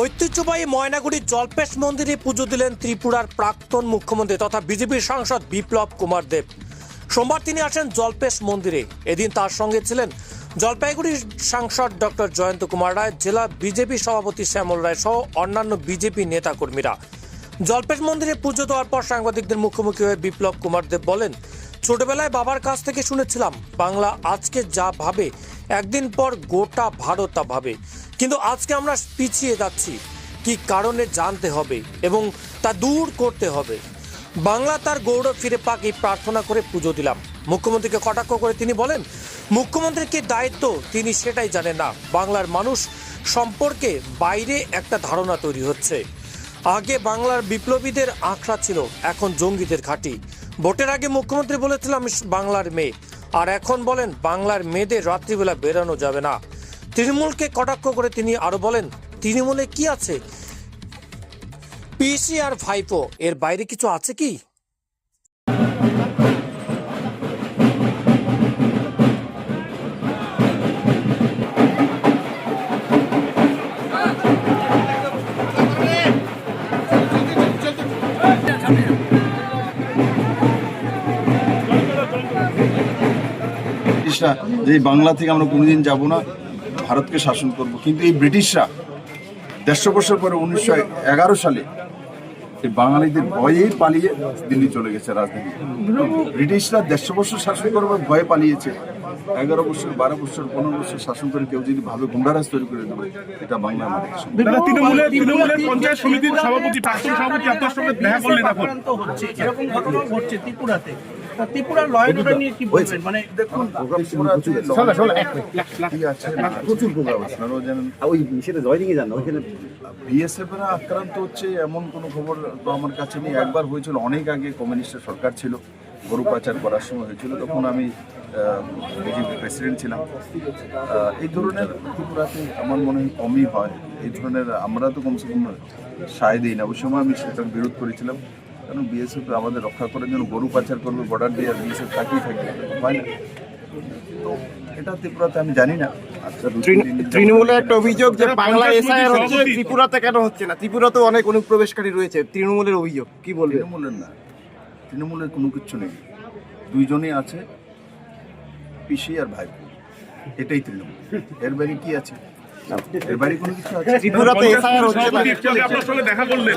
ঐতিহ্যবাহী ময়নাগুড়ির জল্পেশ মন্দিরে পুজো দিলেন ত্রিপুরার প্রাক্তন মুখ্যমন্ত্রী তথা বিজেপির সাংসদ বিপ্লব কুমার দেব। সোমবার তিনি আসেন জল্পেশ মন্দিরে। এদিন তার সঙ্গে ছিলেন জলপাইগুড়ির সাংসদ ডক্টর জয়ন্ত কুমার রায়, জেলা বিজেপি সভাপতি শ্যামল রায় সহ অন্যান্য বিজেপি নেতাকর্মীরা। জল্পেশ মন্দিরে পুজো দেওয়ার পর সাংবাদিকদের মুখোমুখি হয়ে বিপ্লব কুমার দেব বলেন, ছোটবেলায় বাবার কাছ থেকে শুনেছিলাম, বাংলা আজকে যা ভাবে, একদিন পর গোটা ভারত তা ভাবে। কিন্তু আজকে আমরা পিছিয়ে যাচ্ছি। কি কারণে জানতে হবে এবং তা দূর করতে হবে। বাংলা তার গৌরব ফিরে পাক এই প্রার্থনা করে পুজো দিলাম। মুখ্যমন্ত্রীকে কটাক্ষ করে তিনি বলেন মুখ্যমন্ত্রীর কি দায়িত্ব তিনি সেটাই জানেন না। বাংলার মানুষ সম্পর্কে বাইরে একটা ধারণা তৈরি হচ্ছে। আগে বাংলার বিপ্লবীদের আঁকড়া ছিল, এখন জঙ্গিদের ঘাঁটি। ভোটের আগে মুখ্যমন্ত্রী বলেছিলাম, বাংলার মেয়ে। আর এখন বলেন, বাংলার মেয়েদের রাত্রিবেলা বেরানো যাবে না। তৃণমূলকে কটাক্ষ করে তিনি আরও বলেন, তৃণমূলে কি আছে? পিসি আর ভাইপো, এর বাইরে কিছু আছে কি? যে বাংলা থেকে আমরা কোনোদিন যাব না ভারতকে শাসন করব। কিন্তু এই ব্রিটিশরা দেড়শো বছর পরে উনিশশো এগারো সালে এই বাঙালিদের ভয়েই পালিয়ে দিল্লি চলে গেছে রাজনীতি ব্রিটিশরা দেড়শো বছর শাসন করবার ভয়ে পালিয়েছে। এগারো বছর বারো বছর পনেরো বছর শাসন করে কেউ যদি ভাবে গুন্ডারাজ তৈরি করে দেবে এটা বাংলা আমাদের তৃণমূলের তৃণমূলের পঞ্চায়েত সমিতির সভাপতি সভাপতি আপনার সঙ্গে দেখা করলেন এখন। এরকম ঘটনা ঘটছে ত্রিপুরাতে। তা ত্রিপুরার লয় অর্ডার নিয়ে কি বলবেন? মানে দেখুন প্রচুর প্রোগ্রাম আছে। ওই সেটা জয়নিংয়ে যান না ওইখানে বিএসএফ এরা আক্রান্ত হচ্ছে এমন কোনো খবর তো আমার কাছে নেই। একবার হয়েছিল অনেক আগে কমিউনিস্টের সরকার ছিল গরু পাচার করার সময় হয়েছিল। তখন আমি বিজেপি প্রেসিডেন্ট ছিলাম। এই ধরনের ত্রিপুরাতে আমার মনে হয় কমই হয়। এই ধরনের আমরা তো কমসে কম সায় দিই না। ওই সময় আমি সেটার বিরোধ করেছিলাম। কারণ বিএসএফ আমাদের রক্ষা করার জন্য গরু পাচার করবে বর্ডার দিয়ে আর বিএসএফ তাকিয়ে থাকবে। হয় না? তো এটা ত্রিপুরাতে আমি জানি না। আচ্ছা তৃণমূলের একটা অভিযোগ যে বাংলা এসআইআর হচ্ছে ত্রিপুরাতে কেন হচ্ছে না? ত্রিপুরাতেও অনেক অনুপ্রবেশকারী রয়েছে তৃণমূলের অভিযোগ কি বলবেন তৃণমূলের না। তৃণমূলের কোনো কিছু নেই। দুইজনই আছে পিসি আর ভাইপো এটাই তৃণমূল। এর বাইরে কি আছে? এর বাইরে কোনো কিছু আছে? ত্রিপুরাতে এসআইআর হচ্ছে না। আপনার সঙ্গে দেখা করলেন।